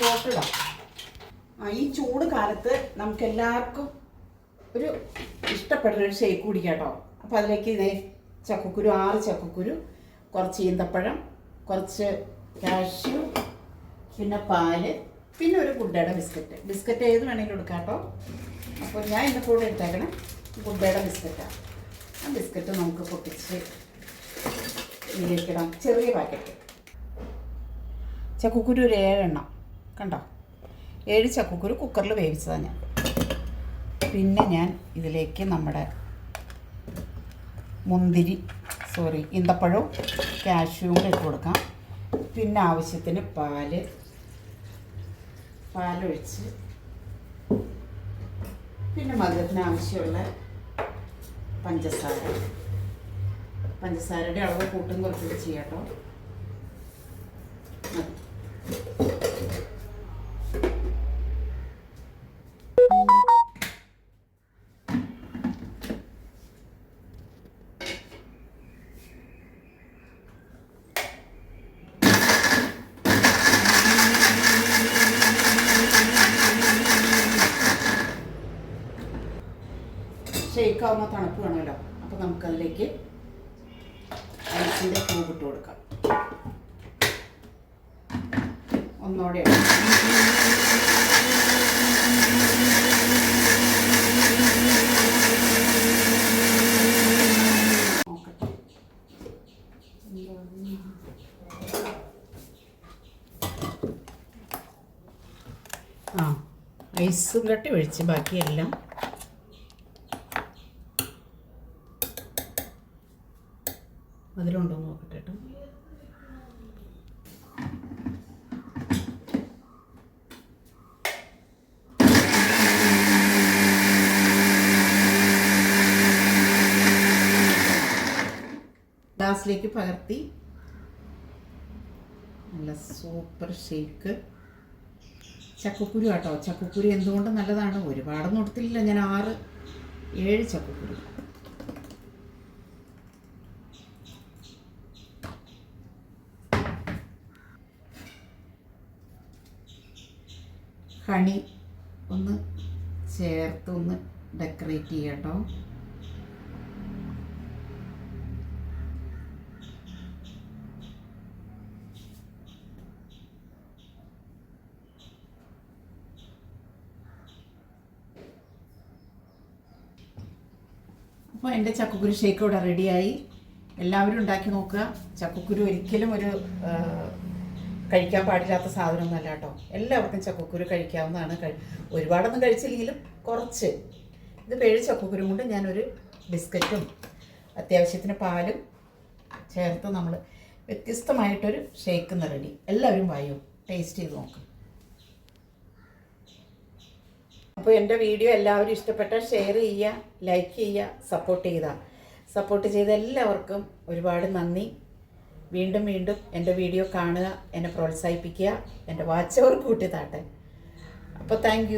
ആ ഈ ചൂട് കാലത്ത് നമുക്ക് എല്ലാവർക്കും ഒരു ഇഷ്ടപ്പെടുന്ന ഒരു ഷേക്ക് കുടിക്കാം കേട്ടോ. അപ്പോൾ അതിലേക്ക് ഇതേ ചക്കക്കുരു ആറ് ചക്കക്കുരു കുറച്ച് ഈന്തപ്പഴം കുറച്ച് കാഷ്യു പിന്നെ പാൽ പിന്നെ ഒരു ഗുഡയുടെ ബിസ്ക്കറ്റ്. ബിസ്ക്കറ്റ് ഏത് വേണമെങ്കിലും എടുക്കാം കേട്ടോ. അപ്പോൾ ഞാൻ എന്റെ കൂടെ എടുത്തേക്കണേ ഗുഡയുടെ ബിസ്ക്കറ്റാണ് ആ ബിസ്ക്കറ്റ് നമുക്ക് പൊട്ടിച്ച് ഇതിലേക്കിടാം ചെറിയ പാക്കറ്റ്. ചക്കക്കുരു ഒരു ഏഴെണ്ണം. കണ്ടോ? ഏഴ് ചക്കക്കുരു കുക്കറിൽ വേവിച്ചതാണ് ഞാൻ. പിന്നെ ഞാൻ ഇതിലേക്ക് നമ്മുടെ മുന്തിരി സോറി ഈന്തപ്പഴവും കാഷ്യൂവും കൂടെ ഇട്ട് കൊടുക്കാം. പിന്നെ ആവശ്യത്തിന് പാൽ പാലൊഴിച്ച് പിന്നെ മധുരത്തിന് ആവശ്യമുള്ള പഞ്ചസാര. പഞ്ചസാരയുടെ അളവ് കൂട്ടും കുറച്ചുകൂടി ചെയ്യാട്ടോ. ഷേക്ക് ആവുന്ന തണുപ്പ് വേണമല്ലോ. അപ്പോൾ നമുക്കതിലേക്ക് ഐസിന്റെ ക്യൂബ് ഇട്ട് കൊടുക്കാം. ഒന്നോടെ ഐസും കട്ടി ഒഴിച്ച് ബാക്കിയെല്ലാം അതിലുണ്ടോ എന്ന് നോക്കട്ടെ കേട്ടോ. ഗ്ലാസ്സിലേക്ക് പകർത്തി. നല്ല സൂപ്പർ ഷേക്ക്. ചക്കക്കുരു കേട്ടോ. ചക്കക്കുരു എന്തുകൊണ്ട് നല്ലതാണ്? ഒരുപാടൊന്നും കൊടുത്തില്ല ഞാൻ ആറ് ഏഴ് ചക്കക്കുരു. ഹണി ഒന്ന് ചേർത്ത് ഒന്ന് ഡെക്കറേറ്റ് ചെയ്യട്ടോ. അപ്പോൾ എന്റെ ചക്കക്കുരു ഷേക്ക് ഇവിടെ റെഡിയായി എല്ലാവരും ഉണ്ടാക്കി നോക്കുക. ചക്കക്കുരു ഒരിക്കലും ഒരു കഴിക്കാൻ പാടില്ലാത്ത സാധനമൊന്നുമല്ല കേട്ടോ. എല്ലാവർക്കും ചക്കക്കുരു കഴിക്കാവുന്നതാണ്. കഴി- ഒരുപാടൊന്നും കഴിച്ചില്ലെങ്കിലും കുറച്ച്. ഇത് പേഴ് ചക്കക്കുരു കൊണ്ട് ഞാനൊരു ബിസ്ക്കറ്റും അത്യാവശ്യത്തിന് പാലും ചേർത്ത് നമ്മൾ വ്യത്യസ്തമായിട്ടൊരു ഷേക്ക് റെഡി. എല്ലാവരും വായോ? ടേസ്റ്റ് ചെയ്ത് നോക്കും. അപ്പോൾ എന്റെ വീഡിയോ എല്ലാവരും ഇഷ്ടപ്പെട്ടാൽ ഷെയർ ചെയ്യുക ലൈക്ക് ചെയ്യുക സപ്പോർട്ട് ചെയ്യുക. സപ്പോർട്ട് ചെയ്ത എല്ലാവർക്കും ഒരുപാട് നന്ദി. വീണ്ടും വീണ്ടും എന്റെ വീഡിയോ കാണുക എന്നെ പ്രോത്സാഹിപ്പിക്കുക എന്റെ വാച്ച് അവർ കൂട്ടി താട്ടെ അപ്പോൾ താങ്ക്